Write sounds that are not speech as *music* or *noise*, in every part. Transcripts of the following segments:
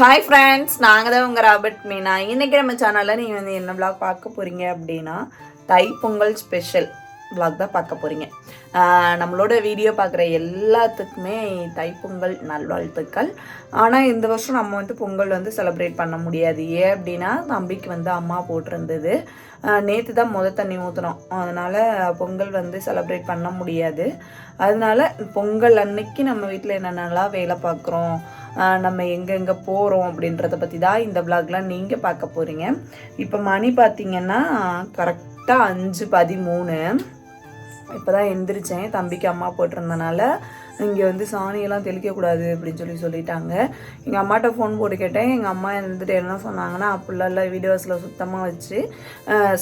Hi friends நாங்கள் தான் உங்கள் ராபர்ட் மீனா. இன்றைக்கி நம்ம சேனலில் நீங்கள் வந்து என்ன ப்ளாக் பார்க்க போகிறீங்க அப்படின்னா தைப்பொங்கல் ஸ்பெஷல் ப்ளாக் தான் பார்க்க போகிறீங்க நம்மளோட வீடியோ பார்க்குற எல்லாத்துக்குமே தைப்பொங்கல் நல்வாழ்த்துக்கள். ஆனால் இந்த வருஷம் நம்ம வந்து பொங்கல் வந்து செலிப்ரேட் பண்ண முடியாது. ஏன் அப்படின்னா தம்பிக்கு வந்து அம்மா போட்டிருந்தது. நேற்று தான் முத தண்ணி ஊற்றுனோம் அதனால் பொங்கல் வந்து செலப்ரேட் பண்ண முடியாது. அதனால பொங்கல் அன்னைக்கு நம்ம வீட்டில் என்னென்னலாம் வேலை பார்க்குறோம் நம்ம எங்கெங்கே போகிறோம் அப்படின்றத பற்றி தான் இந்த விளாக்லாம் நீங்கள் பார்க்க போகிறீங்க இப்போ மணி பார்த்தீங்கன்னா கரெக்டாக அஞ்சு பதிமூணு. இப்போ தான் எந்திரிச்சேன் தம்பிக்கு அம்மா போட்டிருந்தனால இங்கே வந்து சாணியெல்லாம் தெளிக்கக்கூடாது அப்படின்னு சொல்லி சொல்லிட்டாங்க. எங்கள் அம்மாட்ட ஃபோன் போட்டு கேட்டேன். எங்கள் அம்மா இருந்துட்டு என்ன சொன்னாங்கன்னா அப்படிலாம் இல்லை வீடியோஸில் சுத்தமாக வச்சு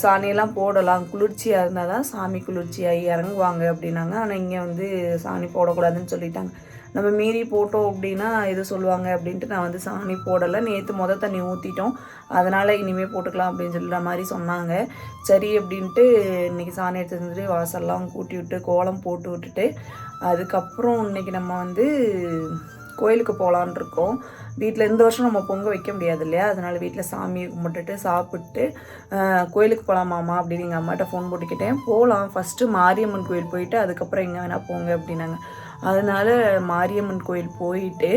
சாணியெல்லாம் போடலாம். குளிர்ச்சியாக இருந்தால் தான் சாமி குளிர்ச்சியாகி இறங்குவாங்க அப்படின்னாங்க. ஆனால் இங்கே வந்து சாணி போடக்கூடாதுன்னு சொல்லிட்டாங்க. நம்ம மீறி போட்டோம் அப்படின்னா இது சொல்லுவாங்க அப்படின்ட்டு நான் வந்து சாணி போடலை. நேற்று மொதல் தண்ணி ஊற்றிட்டோம் அதனால் இனிமேல் போட்டுக்கலாம் அப்படின்னு சொல்கிற மாதிரி சொன்னாங்க. சரி அப்படின்ட்டு இன்றைக்கி சாணி எடுத்து வந்துட்டு வாசல்லாம் கூட்டி விட்டு கோலம் போட்டு விட்டுட்டு அதுக்கப்புறம் இன்னைக்கு நம்ம வந்து கோயிலுக்கு போகலான் இருக்கோம். வீட்டில் இந்த வருஷம் நம்ம பொங்க வைக்க முடியாது இல்லையா? அதனால் வீட்டில் சாமியை கும்பிட்டுட்டு சாப்பிட்டு கோயிலுக்கு போகலாமாமா அப்படின்னு எங்கள் அம்மாட்ட ஃபோன் போட்டுக்கிட்டேன். போகலாம் ஃபஸ்ட்டு மாரியம்மன் கோயில் போயிட்டு அதுக்கப்புறம் எங்கே வேணால் போங்க அப்படின்னாங்க. அதனால மாரியம்மன் கோயில் போயிட்டு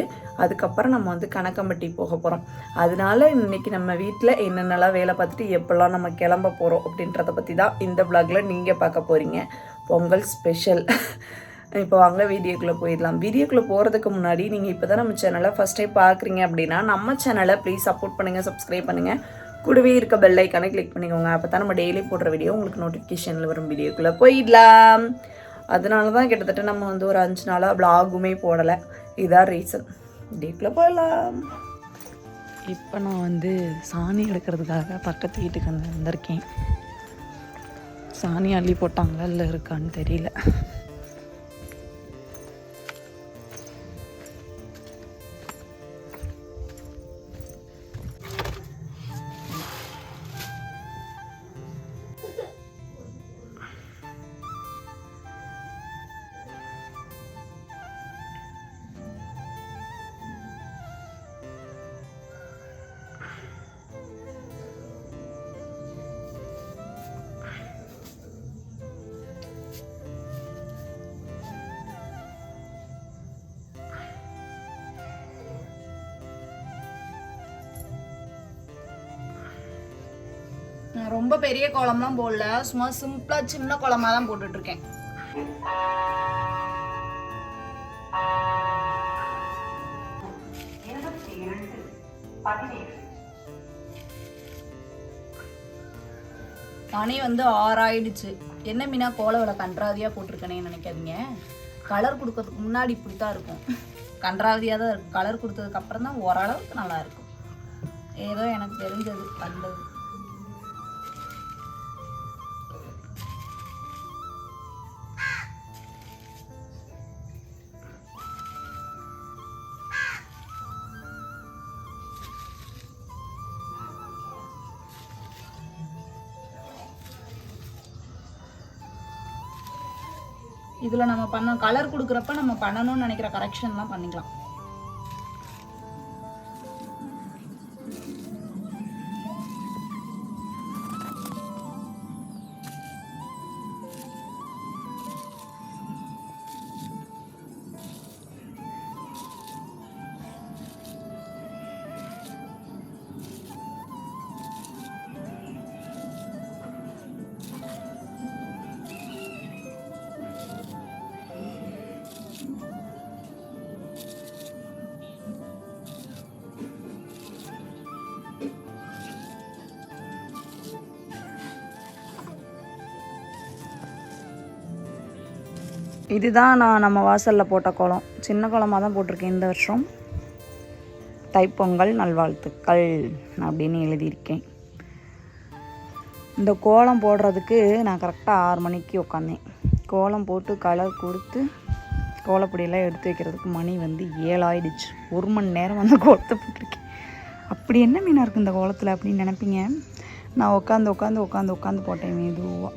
அதுக்கப்புறம் நம்ம வந்து கணக்கம்பட்டி போக போகிறோம் அதனால இன்னைக்கு நம்ம வீட்டில் என்னென்னலாம் வேலை பார்த்துட்டு எப்பெல்லாம் நம்ம கிளம்ப போகிறோம் அப்படின்றத பற்றி தான் இந்த vlogல நீங்கள் பார்க்க போகிறீங்க பொங்கல் ஸ்பெஷல் இப்போ வாங்க வீடியோக்குள்ளே போயிடலாம். வீடியோக்குள்ளே போகிறதுக்கு முன்னாடி நீங்கள் இப்போ தான் நம்ம சேனலை ஃபஸ்ட் டைம் பார்க்குறீங்க அப்படின்னா நம்ம சேனலை ப்ளீஸ் சப்போர்ட் பண்ணுங்கள் சப்ஸ்கிரைப் பண்ணுங்கள் கூடவே இருக்க பெல் ஐக்கானை கிளிக் பண்ணிக்கோங்க. அப்போ தான் நம்ம டெய்லி போடுற வீடியோ உங்களுக்கு நோட்டிஃபிகேஷனில் வரும். வீடியோக்குள்ளே போயிடலாம். அதனால தான் கிட்டத்தட்ட நம்ம வந்து ஒரு அஞ்சு நாளாக vlogுமே போடலை. இதான் ரீசன் டீப்பில் போயிடலாம். இப்போ நான் வந்து சாணி எடுக்கிறதுக்காக பக்கத்து வீட்டுக்கு வந்து வந்திருக்கேன். சாணி அள்ளி போட்டாங்களா இல்லை இருக்கான்னு தெரியல. பெரிய குளம்லாம் போடல. சும்மா சிம்பிளா சின்ன குளமா தான் போட்டுட்டு இருக்கேன் மணி வந்து ஆறாயிடுச்சு. என்ன மீனா கோலவில் கன்றாவியாக போட்டிருக்கேனேன்னு நினைக்காதீங்க. கலர் கொடுக்கறதுக்கு முன்னாடி இப்படி தான் இருக்கும். கன்றாவதியாக தான் இருக்கும். கலர் கொடுத்ததுக்கு அப்புறம் தான் ஓரளவுக்கு நல்லா இருக்கும் ஏதோ எனக்கு தெரிஞ்சது வந்தது. இதில் நம்ம பண்ண கலர் கொடுக்குறப்ப நம்ம பண்ணணும்னு நினைக்கிற கரெக்ஷன்லாம் பண்ணிக்கலாம். இதுதான் நான் நம்ம வாசலில் போட்ட கோலம் சின்ன கோலமாக தான் போட்டிருக்கேன் இந்த வருஷம். தைப்பொங்கல் நல்வாழ்த்துக்கள் அப்படின்னு எழுதியிருக்கேன். இந்த கோலம் போடுறதுக்கு நான் கரெக்டாக ஆறு மணிக்கு உட்காந்தேன் கோலம் போட்டு கலர் கொடுத்து கோலப்பொடியெல்லாம் எடுத்து வைக்கிறதுக்கு மணி வந்து ஏழாயிடுச்சு. ஒரு மணி நேரம் வந்து கோலத்தை போட்டிருக்கேன். அப்படி என்ன மீனாக இருக்குது இந்த கோலத்தில் அப்படின்னு நினைப்பீங்க? நான் உட்காந்து உட்காந்து உட்காந்து உட்காந்து போட்டேன் மெதுவாக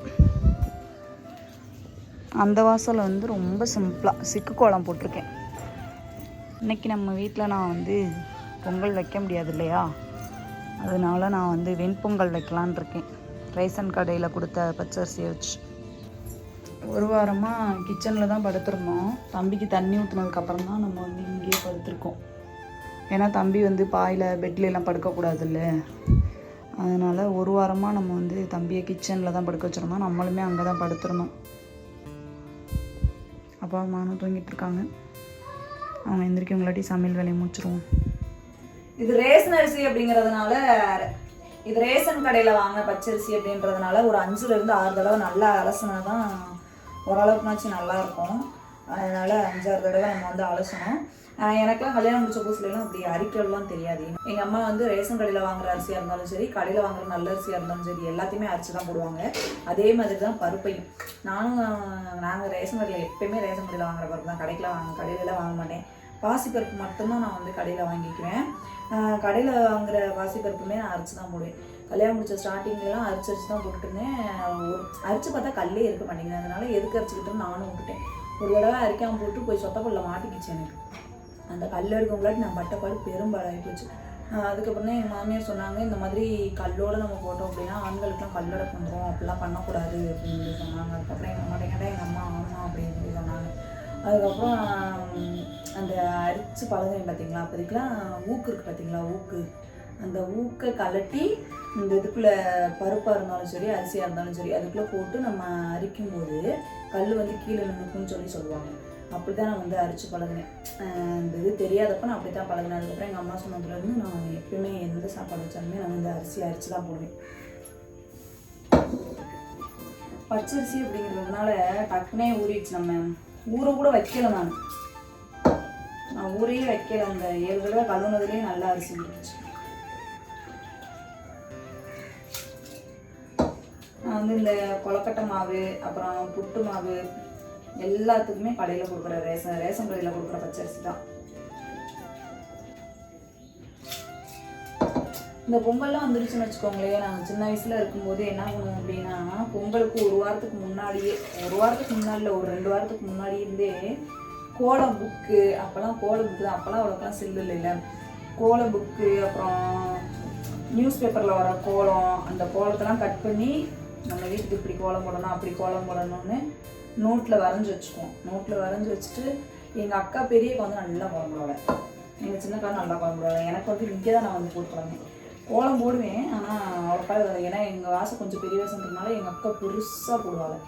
அந்த வாசல் வந்து ரொம்ப சிம்பிளாக சிக்கு கோலம் போட்டிருக்கேன். இன்னைக்கு நம்ம வீட்டில் நான் வந்து பொங்கல் வைக்க முடியாது இல்லையா? அதனால நான் வந்து வெண்பொங்கல் வைக்கலான் இருக்கேன். ரேஷன் கடையில் கொடுத்த பச்சரிசியை வச்சு. ஒரு வாரமாக கிச்சனில் தான் படுத்துருந்தோம். தம்பிக்கு தண்ணி ஊற்றுனதுக்கப்புறம் தான் நம்ம வந்து இங்கேயே படுத்துருக்கோம். ஏன்னா தம்பி வந்து பாயில் பெட்ல எல்லாம் படுக்கக்கூடாதுல்ல. அதனால் ஒரு வாரமாக நம்ம வந்து தம்பியை கிச்சனில் தான் படுக்க வச்சுருந்தோம். நம்மளுமே அங்கே தான் படுத்துருந்தோம். அப்பா அம்மானும் தூங்கிட்டு இருக்காங்க அவங்க எந்திரிக்கவங்களாட்டி சமையல் வேலையை முடிச்சிருவோம். இது ரேஷன் அரிசி அப்படிங்கிறதுனால இது ரேஷன் கடையில் வாங்கின பச்சரிசி அப்படின்றதுனால ஒரு அஞ்சுலேருந்து ஆறு தடவை நல்லா அலசினா தான் ஓரளவுக்குனாச்சும் நல்லா இருக்கும். அதனால அஞ்சாறு தடவை நம்ம வந்து அலசணும். எனக்கெல்லாம் கல்யாணம் முடிச்ச புதுசுலாம் அப்படி அரிக்கலாம் தெரியாது. எங்கள் அம்மா வந்து ரேஷன் கடையில் வாங்குற அரிசியாக இருந்தாலும் சரி கடையில் வாங்குற நல்ல அரிசியாக இருந்தாலும் சரி எல்லாத்தையுமே அரிசி தான் போடுவாங்க. அதே மாதிரி தான் பருப்பையும். நானும் நாங்கள் ரேஷன் கடையில் எப்பயுமே ரேஷன் கடையில் வாங்குற பருப்பு தான். கடைக்கெலாம் வாங்க கடையிலலாம் வாங்க மாட்டேன். பாசிப்பருப்பு மட்டும்தான் நான் வந்து கடையில் வாங்கிக்குவேன். கடையில் வாங்குற பாசிப்பருப்புமே நான் அரைச்சி தான் போடுவேன். கல்யாணம் முடிச்ச ஸ்டார்டிங்லாம் அரிச்சு அரிச்சு தான் போட்டுருந்தேன் அரிச்சு பார்த்தா கல்லே இருக்க மாட்டேங்குது. அதனால எதுக்கு அரைச்சிக்கிட்டோம் நானும் விட்டுட்டேன். ஒரு தடவை அரைக்காமல் போட்டு போய் சொத்தக்குள்ள மாட்டிக்கிச்சு எனக்கு. அந்த கல் எடுக்கவங்களாட்டி நான் பட்டப்பாடு பெரும்பாடாகி போச்சு அதுக்கப்புறம் தான் எங்கள் மாமியார் சொன்னாங்க இந்த மாதிரி கல்லோட நம்ம போட்டோம் அப்படின்னா ஆண்களுக்குலாம் கல்லோட பண்ணுறோம் அப்படிலாம் பண்ணக்கூடாது அப்படின்னு சொல்லி சொன்னாங்க. அதுக்கப்புறம் எங்கள் அம்மா கேட்டால் எங்கள் அம்மா ஆமாம் அப்படின்னு சொல்லி சொன்னாங்க. அதுக்கப்புறம் அந்த அரிச்சு பழகுறேன் பார்த்தீங்களா அப்போதைக்கெலாம் ஊக்கு இருக்குது பார்த்தீங்களா ஊக்கு. அந்த ஊக்கை கலட்டி இந்த இதுக்குள்ளே பருப்பாக இருந்தாலும் சரி அரிசியாக இருந்தாலும் சரி அதுக்குள்ளே போட்டு நம்ம அரிக்கும் போது கல் வந்து கீழே நின்றுக்குன்னு சொல்லி சொல்லுவாங்க. அப்படி தான் நான் வந்து அரிச்சு பழகினேன். இந்த இது தெரியாதப்ப நான் அப்படி தான் பழகினேன். அதுக்கப்புறம் எங்கள் அம்மா சொன்னதுலேருந்து நான் எப்பயுமே எந்த சாப்பாடு வச்சாலுமே நான் வந்து அரிசி அரிச்சு தான் போடுவேன். பச்சரிசி அப்படிங்கிறதுனால டக்குனே ஊறிடுச்சு நம்ம. ஊற கூட வைக்கல நான். நான் ஊரையே வைக்கல. அந்த ஏழு தடவை கழுவுனதுலேயே நல்லா அரிசி இருந்துச்சு நான் வந்து இந்த கொலக்கட்டை மாவு அப்புறம் புட்டு மாவு எல்லாத்துக்குமே கடையில் கொடுக்குற ரேஷன் ரேஷன் கடையில் கொடுக்குற பச்சரிசி தான். இந்த பொங்கல்லாம் வந்துருச்சுன்னு வச்சுக்கோங்களேன். நாங்கள் சின்ன வயசில் இருக்கும்போது என்ன பண்ணுவோம் அப்படின்னா பொங்கலுக்கு ஒரு வாரத்துக்கு முன்னாடியே ஒரு வாரத்துக்கு முன்னாடி ஒரு ரெண்டு வாரத்துக்கு முன்னாடி இருந்தே கோலம் புக்கு அப்போல்லாம் கோலம் புக்கு தான். அப்போல்லாம் அவ்வளோக்கெல்லாம் செல்லு இல்லைல்ல கோலம் புக்கு அப்புறம் நியூஸ் பேப்பரில் வர கோலம் அந்த கோலத்தெல்லாம் கட் பண்ணி நம்ம வீட்டுக்கு இப்படி கோலம் போடணும் அப்படி கோலம் போடணும்னு நோட்டில் வரைஞ்சி வச்சுக்குவோம். நோட்டில் வரைஞ்சி வச்சுட்டு எங்கள் அக்கா பெரியக்கா வந்து நல்லா கோலம் போடுவாங்க எங்கள் சின்னக்கா நல்லா கோலம் எனக்கு வந்து இங்கே தான் நான் வந்து போட்டு கோலம் போடுவேன் ஆனால் அவ்வளோக்கா இது ஏன்னா எங்கள் வாசம் கொஞ்சம் பெரிய வயசுன்றதுனால எங்கள் அக்கா பெருசாக போடுவாங்க.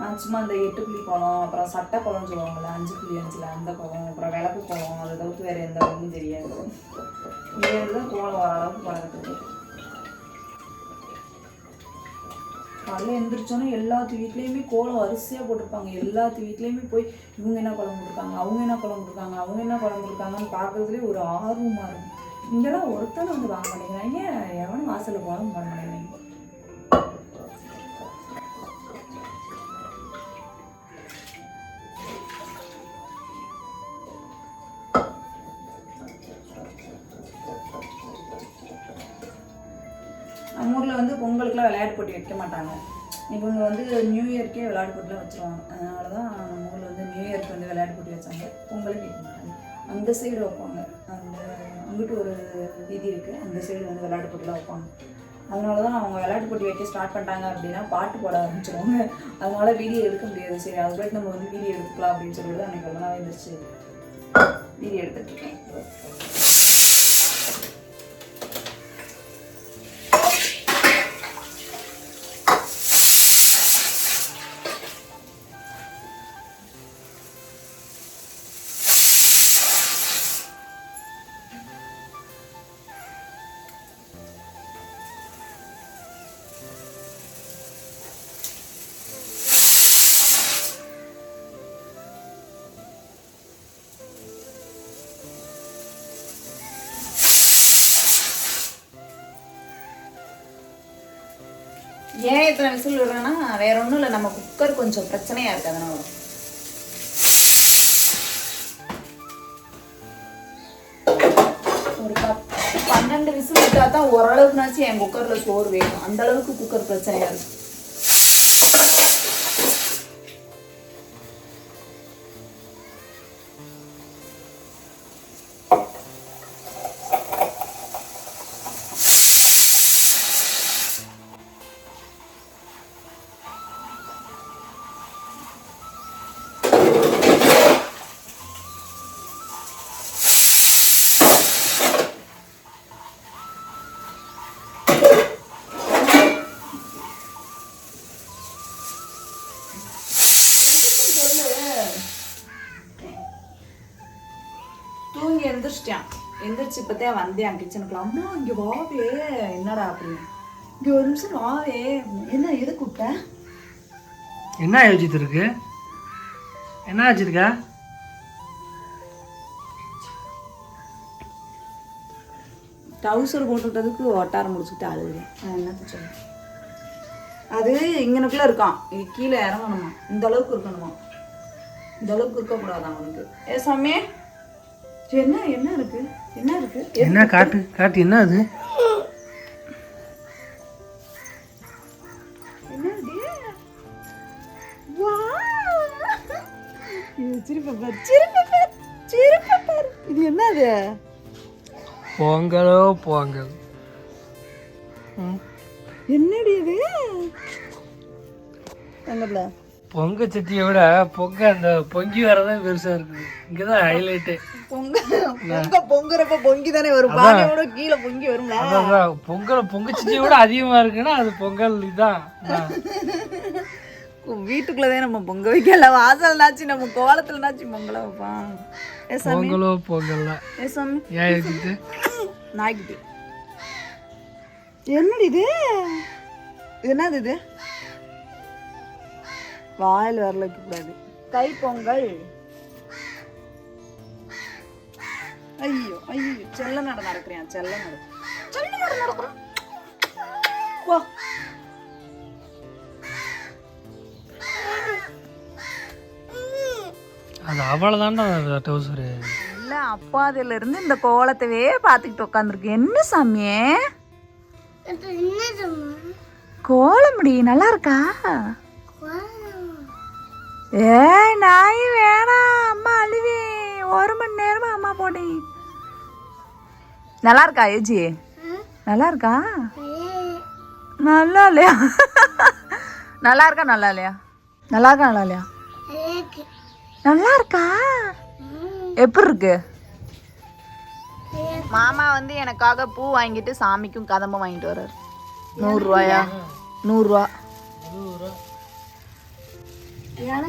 நான் சும்மா இந்த எட்டு புள்ளி குளம் அப்புறம் சட்டை குளம் சொல்லுவாங்கள்ல அஞ்சு புள்ளி அஞ்சில் அந்த குளம் அப்புறம் விளக்கு குளம் அதை தவிர்த்து வேறு எந்த கோலமும் தெரியாது. இங்கே தான் கோலம் வர அளவுக்கு பழகத்துக்கு காலையில் எழுந்திரிச்சோன்னே எல்லாத்து வீட்லேயுமே கோலம் வரிசையாக போட்டிருப்பாங்க. எல்லாத்து வீட்லேயுமே போய் இவங்க என்ன குழம்பு கொடுக்காங்க அவங்க என்ன குழம்பு கொடுக்காங்க அவங்க என்ன குழம்பு இருக்காங்கன்னு பார்க்குறதுலேயே ஒரு ஆர்வமாக இருக்கும். இங்கெல்லாம் ஒருத்தனை வந்து வாங்க மாட்டேங்கிறாங்க. எவனும் வாசலில் குழம்பு போட மாட்டேங்கிறாங்க. விளையாட்டு போட்டி வைக்க மாட்டாங்க. இவங்க வந்து நியூ இயர்க்கே விளையாட்டு போட்டிலாம் வச்சுருவாங்க. அதனால தான் நம்ம ஊரில் வந்து நியூ இயர்க்கு வந்து விளையாட்டு போட்டி வச்சாங்க. பொங்கலுக்கு வைக்க மாட்டாங்க. அந்த சைடு வைப்பாங்க. அந்த அங்கிட்டு ஒரு வீதி இருக்குது அந்த சைடு வந்து விளையாட்டு போட்டிலாம் வைப்பாங்க. அதனால தான் அவங்க விளையாட்டு போட்டி வைக்க ஸ்டார்ட் பண்ணிட்டாங்க அப்படின்னா பாட்டு போட ஆரம்பிச்சிருவாங்க. அதனால வீடியோ எடுக்க முடியாது. சரி அது போய்ட்டு நம்ம வந்து வீடியோ எடுத்துக்கலாம் அப்படின்னு சொல்லிட்டு அன்றைக்கி ரொம்ப நாள் இருந்துச்சு வீடியோ எடுத்துட்டு ஏன் இத்தனை விசில் விடுறேன்னா வேற ஒன்றும் இல்லை நம்ம குக்கர் கொஞ்சம் பிரச்சனையாக இருக்கு அதனால. ஒரு பத்து பன்னெண்டு விசில் விட்டா தான் ஓரளவுக்குனாச்சும் என் குக்கரில் சோறு வேணும் அந்த அளவுக்கு குக்கர் பிரச்சனையாக தூங்கி எந்திரிச்சிட்டான் எந்திரிச்சு இப்போதே வந்தேன். கிச்சனுக்குள்ள அம்மா இங்கே வாவே. என்னடா அப்படின்னு இங்கே ஒரு நிமிஷம் வாவே. என்ன எது கூப்பிட்ட? என்ன யோசித்து இருக்கு? என்ன வச்சிருக்க? டவுசர் போட்டுவிட்டதுக்கு ஒட்டாரம் முடிச்சுக்கிட்டு அழுகுறேன். என்னத்த சொல்ல அது இங்கனக்குள்ள இருக்கான். இது கீழே இறங்கணுமா? இந்த அளவுக்கு இருக்கணுமா? இந்த அளவுக்கு இருக்கக்கூடாது அவனுக்கு? ஏ சாமி. என்ன என்ன இருக்கு? என்ன இருக்கு? என்ன காட்டு காட்டு என்ன அது? பொங்கலோ பொங்கல். என்னடி இது? பொங்க சட்டியை விட பொங்க அந்த பொங்கி வரதான் பெருசா இருக்குது. இங்கதான் ஹைலைட்டு பொங்க பொங்க பொங்குறப்ப பொங்கி தானே வரும் பானையோட கீழே பொங்கி வரும்ல. அதான் பொங்கல் பொங்க சட்டியை விட அதிகமா இருக்குன்னா அது பொங்கல் அதான். வீட்டுக்குள்ளதே நம்ம பொங்க வைக்கல. வாசல்னாச்சு நம்ம கோலத்துலனாச்சு பொங்கல வைப்பான் பொங்கலோ பொங்கல்ல. ஏ சாமி. ஏன் நாய்க்குட்டி. என்னடி இது? என்னது இது? வாயில் வரல கூடாது தை பொங்கல். ஐயோ ஐயோ செல்ல நட நடக்கிறேன் செல்ல நட. செல்ல நட நடக்கிறேன். வா. அது அவ்வளோதான்டா டவுசரு. இல்ல அப்பா அதுல இருந்து இந்த கோலத்தவே பார்த்துக்கிட்டு உட்காந்துருக்கு என்ன சாமியே? கோலமுடி நல்லா இருக்கா ஏ நாய் வேணாம் அம்மா அழுவே. ஒரு மணி நேரமா அம்மா போட்டேன் நல்லா இருக்கா ஏஜி நல்லா இருக்கா நல்லா இல்லையா? நல்லா இருக்கா நல்லா இல்லையா? நல்லா இருக்கா நல்லா இல்லையா? நல்லா இருக்கா. எப்படி இருக்கு? மாமா வந்து எனக்காக பூ வாங்கிட்டு சாமிக்கும் கதம்பம் வாங்கிட்டு வர்றாரு. நூறுரூவாயா நூறுரூவா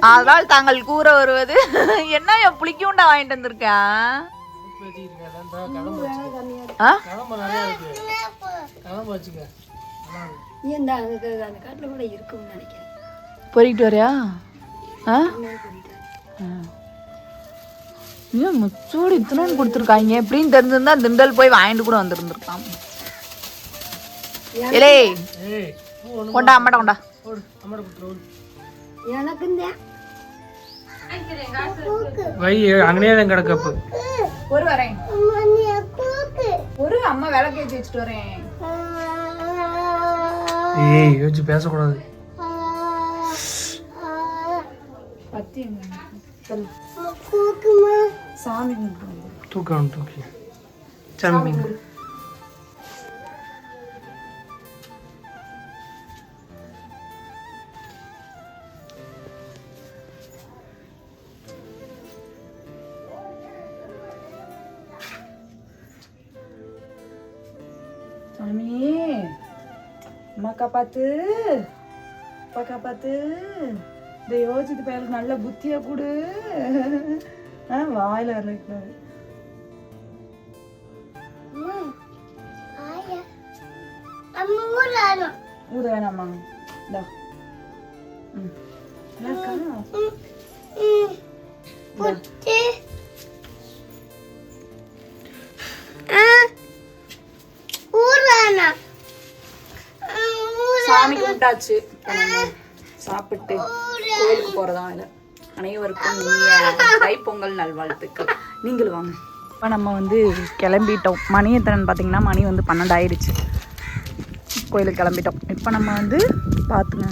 அதனால் தாங்கள் கூற வருவது என்ன என் புளிக்குண்டா வாங்கிட்டு வந்திருக்கேன் பொறிக்கிட்டு வரியா? ஆ? ஆ. ஏன் முச்சோடு இத்தனோன்னு கொடுத்துருக்காங்க? எப்படின்னு தெரிஞ்சிருந்தா திண்டல் போய் வாங்கிட்டு கூட வந்திருந்துருக்கான் இலே கொண்டா அம்மாட்ட கொண்டா. எனக்கு வை அங்கனே தான் கிடக்கப்பு. ஒரு வரேன். ஒரு அம்மா விளக்கு ஏற்றி வச்சுட்டு வரேன். ஏய் யோசிச்சு பேசக்கூடாது. பத்தி எங்க சொல்லு சாமி கும்பிட்டு வந்து. தூக்கம் தூக்கி சாமி கும்பிடு. சாமி அம்மா காப்பாத்து அப்பா காப்பாத்து இந்த யோசித்து பயலுக்கு நல்ல புத்தியா கொடு ஆ வாயில வரல கூடாது ஊத வேணாமா இந்தா ம் நல்லா இருக்கா? சாமி கும்பிட்டாச்சு இப்ப நம்ம சாப்பிட்டு கோயிலுக்கு போறதா இல்லை அனைவருக்கும் இனிய தைப்பொங்கல் நல்வாழ்த்துக்கள். நீங்களும் வாங்க. இப்போ நம்ம வந்து கிளம்பிட்டோம். மணி எத்தனைன்னு பார்த்தீங்கன்னா மணி வந்து பன்னெண்டு ஆயிடுச்சு கோயிலுக்கு கிளம்பிட்டோம். இப்போ நம்ம வந்து பார்த்துங்க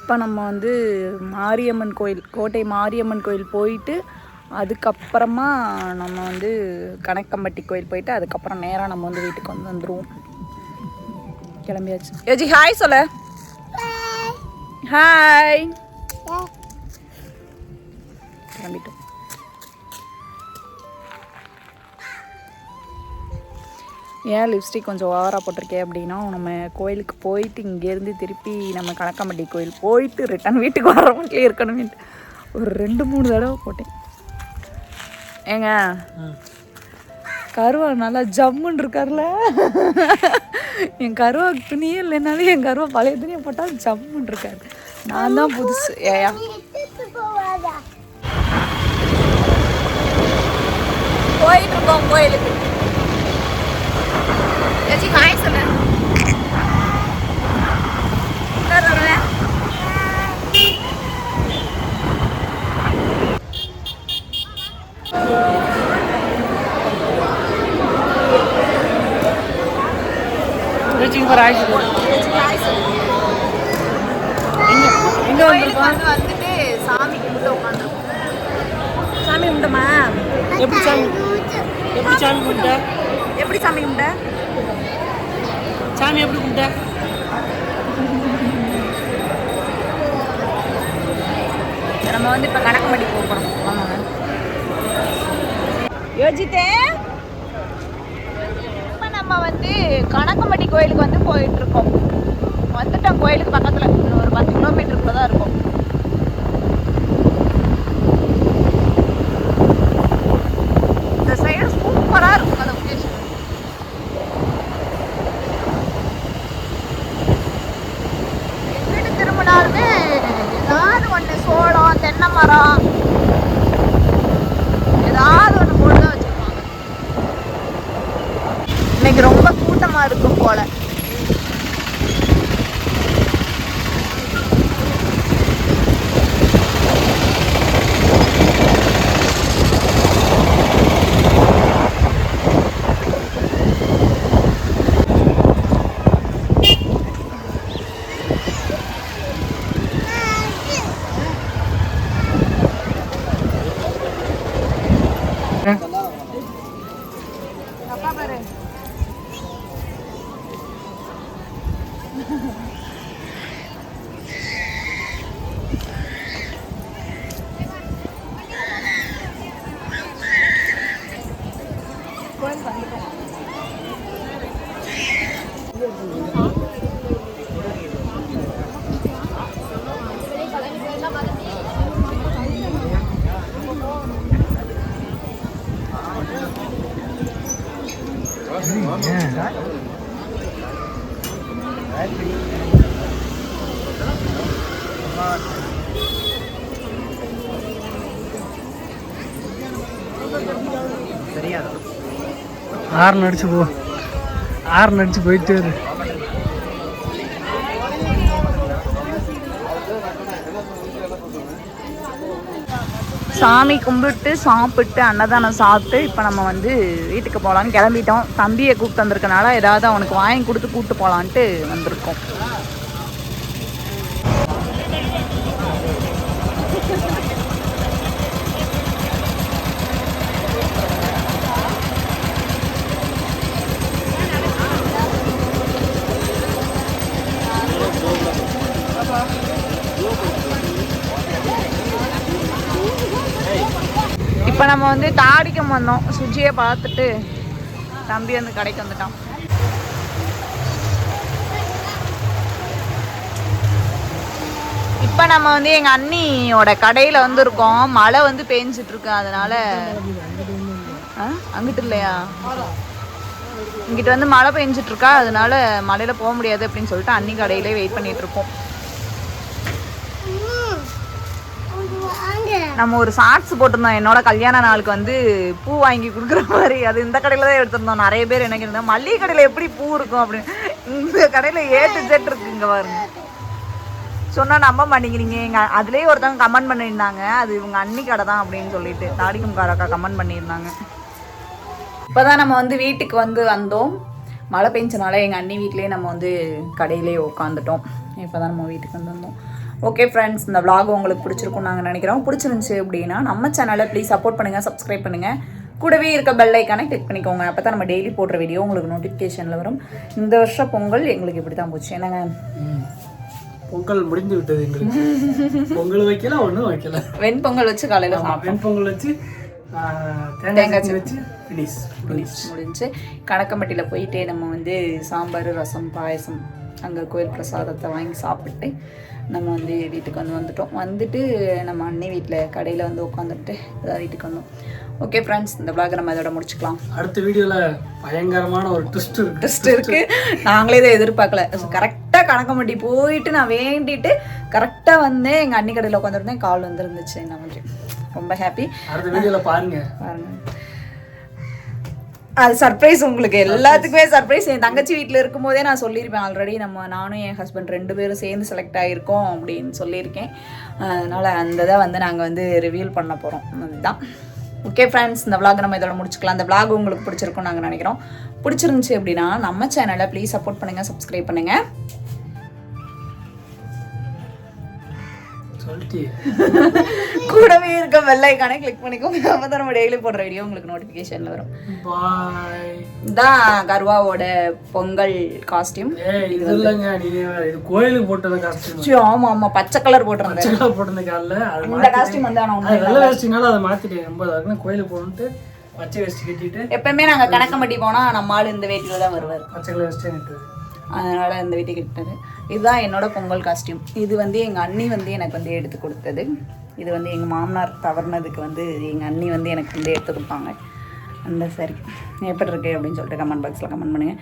இப்போ நம்ம வந்து மாரியம்மன் கோயில் கோட்டை மாரியம்மன் கோயில் போயிட்டு அதுக்கப்புறமா நம்ம வந்து கணக்கம்பட்டி கோயில் போயிட்டு அதுக்கப்புறம் நேராக நம்ம வந்து வீட்டுக்கு வந்து வந்துடுவோம் கிளம்பியாச்சு. யோஜி ஹாய் சொல்ல. ஹாய் கிளம்பிட்டோம். ஏன் லிப்ஸ்டிக் கொஞ்சம் ஓவராக போட்டிருக்கேன் அப்படின்னா நம்ம கோயிலுக்கு போயிட்டு இங்கேருந்து திருப்பி நம்ம கணக்கம்பட்டி கோயில் போயிட்டு ரிட்டன் வீட்டுக்கு வர மட்டும் இருக்கணுமேட்டு ஒரு ரெண்டு மூணு தடவை போட்டேன். ஏங்க? கருவா நல்லா ஜம்முன்னு இருக்கார்ல? என் கருவா துணியே இல்லைனாலும் என் கருவா பழைய துணியை போட்டால் ஜம்முன்னு இருக்காரு. நான் தான் புதுசு. ஏயா. போயிட்டு இருக்கோம் கோயிலுக்கு ஏச்சி ஹாய் சொல்லு வந்துட்டு சாமி கும்பிட்டு உட்காந்துருக்கோம் சாமி கும்பிட்டோமா எப்படி சாமி எப்படி சாமி கும்பிட்ட? எப்படி சாமி கும்பிட்ட? சாமி எப்படி கும்பிட்ட? நம்ம வந்து இப்போ கணக்கம்பட்டி போக போகிறோம் வாங்க யோசித்தே இப்போ நம்ம வந்து கணக்கம்பட்டி கோயிலுக்கு வந்து போயிட்டு இருக்கோம். வந்துட்டோம் கோயிலுக்கு பக்கத்தில். இன்னும் ஒரு பத்து கிலோமீட்டருக்குள்ள தான் இருக்கும். இந்த சூப்பராக இருக்கும் அந்த லொக்கேஷன் எங்கிட்டு திரும்பினாலுமே ஏதாவது ஒன்று சோளம் தென்னை மரம் ஏதாவது ஒன்று போட்டு தான் வச்சுருப்பாங்க. இன்னைக்கு ரொம்ப கூட்டமாக இருக்கும் போல. Yeah. ஆறு நடிச்சு போ. ஆறு நடிச்சு போயிட்டு இரு. சாமி கும்பிட்டு சாப்பிட்டு அன்னதானம் சாப்பிட்டு இப்போ நம்ம வந்து வீட்டுக்கு போகலான்னு கிளம்பிட்டோம். தம்பியை கூப்பிட்டு வந்திருக்கனால ஏதாவது அவனுக்கு வாங்கி கொடுத்து கூப்பிட்டு போகலான்ட்டு வந்திருக்கோம். இப்போ நம்ம வந்து தாடிக்கம் வந்தோம். சுஜியை பார்த்துட்டு தம்பி வந்து கடைக்கு வந்துட்டான். இப்போ நம்ம வந்து எங்கள் அண்ணியோட கடையில் வந்து இருக்கோம் மழை வந்து பேஞ்சிட்ருக்கு அதனால அங்கிட்டு இல்லையா? இங்கிட்ட வந்து மழை பெஞ்சிட்ருக்கா அதனால மழையில போக முடியாது அப்படின்னு சொல்லிட்டு அண்ணி கடையிலே வெயிட் பண்ணிட்டு இருக்கோம் நம்ம ஒரு ஷார்ட்ஸ் போட்டிருந்தோம். என்னோட கல்யாண நாளுக்கு வந்து பூ வாங்கி கொடுக்குற மாதிரி. அது இந்த கடையில் தான் எடுத்திருந்தோம். நிறைய பேர் என்ன கேட்டாங்க மல்லிகை கடையில் எப்படி பூ இருக்கும்? அப்படின்னு. இந்த கடையில் ஏட்டு ஜெட் இருக்கு இங்க பாருங்க. சொன்னால் நம்ப மாட்டேங்கிறீங்க. எங்கள் அதுலேயே ஒருத்தவங்க கமெண்ட் பண்ணியிருந்தாங்க. அது இவங்க அண்ணி கடை தான் அப்படின்னு சொல்லிட்டு தாடிக்கும் காரக்கா கமெண்ட் பண்ணியிருந்தாங்க. இப்போ தான் நம்ம வந்து வீட்டுக்கு வந்து வந்தோம். மழை பெஞ்சனால எங்கள் அண்ணி வீட்லேயே நம்ம வந்து கடையிலே உட்காந்துட்டோம் இப்போ தான் நம்ம வீட்டுக்கு வந்து வந்தோம். ஓகே ஃப்ரெண்ட்ஸ் இந்த vlog உங்களுக்கு பிடிச்சிருக்கும் நாங்கள் நினைக்கிறோம். பிடிச்சிருந்துச்சு அப்படின்னா நம்ம சேனலை ப்ளீஸ் சப்போர்ட் பண்ணுங்கள் சப்ஸ்கிரைப் பண்ணுங்கள் கூடவே இருக்க பெல் ஐக்கானை கிளிக் பண்ணிக்கோங்க. அப்போ தான் நம்ம டெய்லி போடுற வீடியோ உங்களுக்கு நோட்டிஃபிகேஷனில் வரும். இந்த வருஷம் பொங்கல் எங்களுக்கு இப்படி தான் போச்சு. என்னங்க? பொங்கல் முடிந்து விட்டது எங்களுக்கு. *laughs* பொங்கல் வைக்கல ஒன்றும் வைக்கல. வெண்பொங்கல் வச்சு காலையில் வெண்பொங்கல் வச்சு தேங்காய் வச்சு ஃபினிஷ் முடிஞ்சு. கணக்கம்பட்டியில் போயிட்டு நம்ம வந்து சாம்பார் ரசம் பாயசம் அங்கே கோயில் பிரசாதத்தை வாங்கி சாப்பிட்டு நம்ம வந்து வீட்டுக்கு வந்து வந்துட்டோம். வந்துட்டு நம்ம அண்ணி வீட்டில் கடையில் வந்து உட்காந்துட்டு அதான் வீட்டுக்கு வந்தோம். ஓகே ஃப்ரெண்ட்ஸ் இந்த vlog நம்ம இதோட முடிச்சுக்கலாம். அடுத்த வீடியோல பயங்கரமான ஒரு ட்விஸ்ட் இருக்கு. டெஸ்ட் இருக்கு. நாங்களே இதை எதிர்பார்க்கல. கரெக்டாக கணக்கம்பட்டி போயிட்டு நான் வேண்டிட்டு கரெக்டாக வந்து எங்கள் அண்ணி கடையில் உட்காந்துருந்தேன் கால் வந்துருந்துச்சு. என்ன பண்ணுறேன் ரொம்ப ஹாப்பி அடுத்த வீடியோல பாருங்க. பாருங்க. அது சர்ப்ரைஸ் உங்களுக்கு. எல்லாத்துக்குமே சர்ப்ரைஸ் என் தங்கச்சி வீட்டில் இருக்கும்போதே நான் சொல்லியிருப்பேன் ஆல்ரெடி நம்ம நானும் என் ஹஸ்பண்ட் ரெண்டு பேரும் சேர்ந்து செலக்ட் ஆகியிருக்கோம் அப்படின்னு சொல்லியிருக்கேன். அதனால் அந்த இதை வந்து நாங்கள் வந்து ரிவீல் பண்ண போகிறோம் அதுதான். ஓகே ஃப்ரெண்ட்ஸ் இந்த vlog நம்ம இதோட முடிச்சுக்கலாம். இந்த vlog உங்களுக்கு பிடிச்சிருக்கும்னு நாங்கள் நினைக்கிறோம். பிடிச்சிருந்துச்சி அப்படின்னா நம்ம சேனலை ப்ளீஸ் சப்போர்ட் பண்ணுங்கள் சப்ஸ்கிரைப் பண்ணுங்கள் கூடவே இருக்க வெள்ளை ஐக்கானே கிளிக் பண்ணிக்கோங்க அப்போ தான் நம்ம டெய்லி போடுற வீடியோ உங்களுக்கு நோட்டிஃபிகேஷனில் வரும். இதான் கர்வாவோட பொங்கல் காஸ்டியூம் இது இல்லைங்க இது கோயிலுக்கு போட்டது காஸ்டியூம் ஆமா ஆமா பச்சை கலர் போட்டிருந்தேன் பச்சைக்கலா போட்டிருந்த காலில் இந்த காஸ்டியூம் வந்து ஆனா அது வெள்ளை வேஷ்டினால அதை மாத்திட்டேன் ரொம்ப அதுக்குன்னு கோயிலுக்கு போகணுன்ட்டு பச்சை வேஷ்டி கட்டிட்டு. எப்பவுமே நாங்க கணக்கம்பட்டி போனா நம்ம ஆளு இந்த வேட்டியில தான் வருவார். பச்சை கலர் வேஷ்டி நிட்டு அதனால இந்த வேட்டி கட்டினது இதுதான் என்னோட பொங்கல் காஸ்டியூம் இது வந்து எங்க அண்ணி வந்து எனக்கு வந்து எடுத்து கொடுத்தது. இது வந்து எங்க மாமனார் தவறுனதுக்கு வந்து எங்க அண்ணி வந்து எனக்கு வந்து எடுத்து கொடுத்தாங்க. அந்த சரி எப்படி இருக்கு அப்படின்னு சொல்லிட்டு கமெண்ட் பாக்ஸில் கமெண்ட் பண்ணுங்க.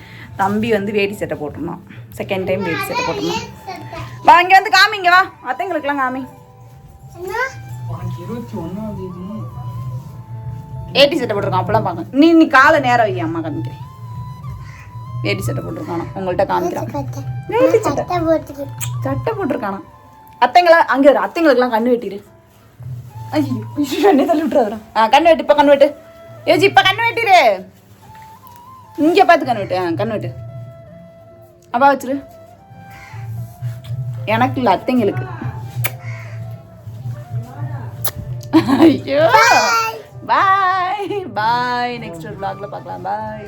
தம்பி வந்து வேட்டி சட்டை போட்டிருந்தான். செகண்ட் டைம் வேட்டி சட்டை போட்டிருந்தான். வா இங்கே வந்து காமிங்க வா. அத்தைங்களுக்குலாம் காமி. வேட்டி சட்டை போட்டிருக்கான் அப்பெல்லாம் பார்க்க நீ நீ காலை நேரம் வை அம்மா காமிக்கிறேன். வேட்டி சட்டை போட்டிருக்கானா உங்கள்கிட்ட காமிக்கிறான். வேட்டி சட்டை சட்டை போட்டிருக்கானா அத்தைங்களா அங்கே இரு. அத்தைங்களுக்குலாம் கண்ணு வெட்டிடு. ஐயோ என்னை தள்ளி விட்டுறாதுடா. ஆ கண்ணு வெட்டு இப்போ கண்ணு வெட்டு. ஏஜி இப்போ கண்ணு வெட்டிடு. இங்கே பார்த்து கண்ணு வெட்டு. ஆ கண்ணு வெட்டு. அப்பா வச்சிரு. எனக்கு இல்லை அத்தைங்களுக்கு. ஐயோ. பாய் பாய் நெக்ஸ்ட் ஒரு vlogல பார்க்கலாம் பாய்